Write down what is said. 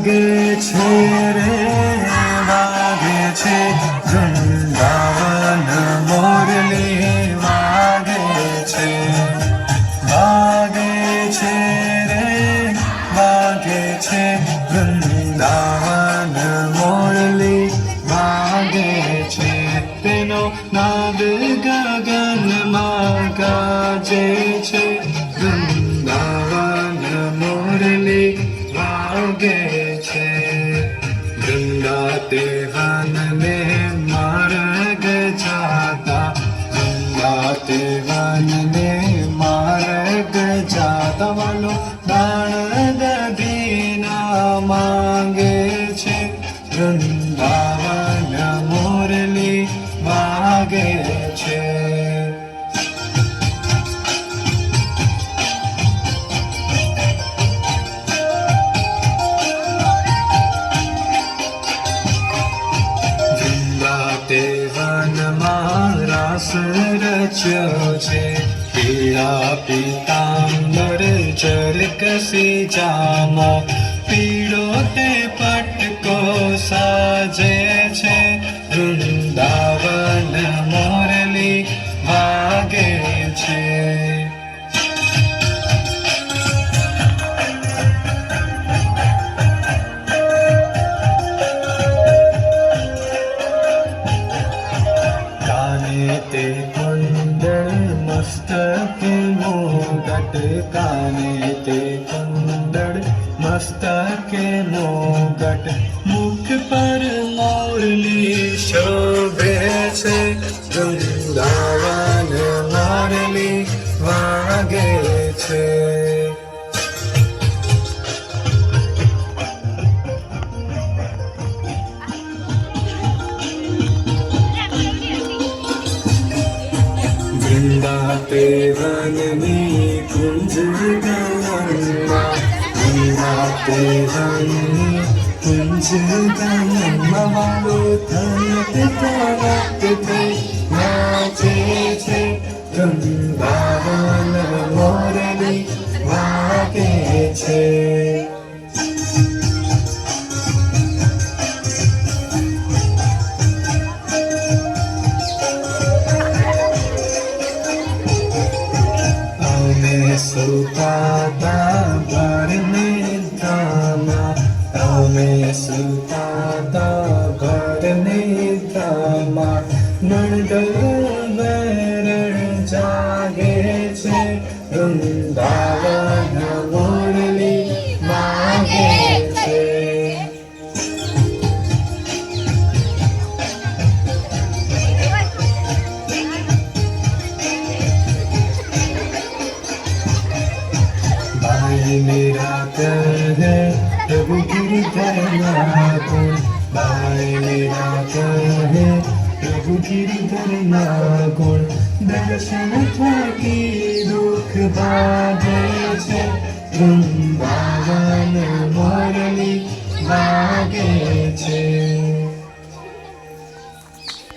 গেছে রে গেছে বৃন্দাবন মুরলি গেছে গেছে রে গেছে বৃন্দাবন মুরলি গেছে তেনো নাদ গগন মা গাজে વૃંદાવન મુરલી વાગે છે. રાસ રચ્યો છે. પીળા પીતાંબર ચરકસી જામો. પીળો તે തൊട്ട് കൊണ്ട് മസ്തക്ക് മൂകട്ട് കാനേറ്റ് കൊണ്ടട് മസ്തക്ക് മൂകട്ട് മുക്ക് പരമോരിലീ ശോഭേച്ച് ठंडा पे वन में कुंज गलम्मा ठंडा पे वन में कुंज गलम्मा वालो तनत तनत पे नाचे छे गंगा वाला मोरली भागे छे सुताता घर में दाना हमें सुताता घर में दामा मंडल वैरण जागे छे वृंदावन मेरा कर है प्रभु गिर कर बाय मेरा कर है प्रभु गिर कर गुण दर्शन था कि दुख बाधे से तुम बाबा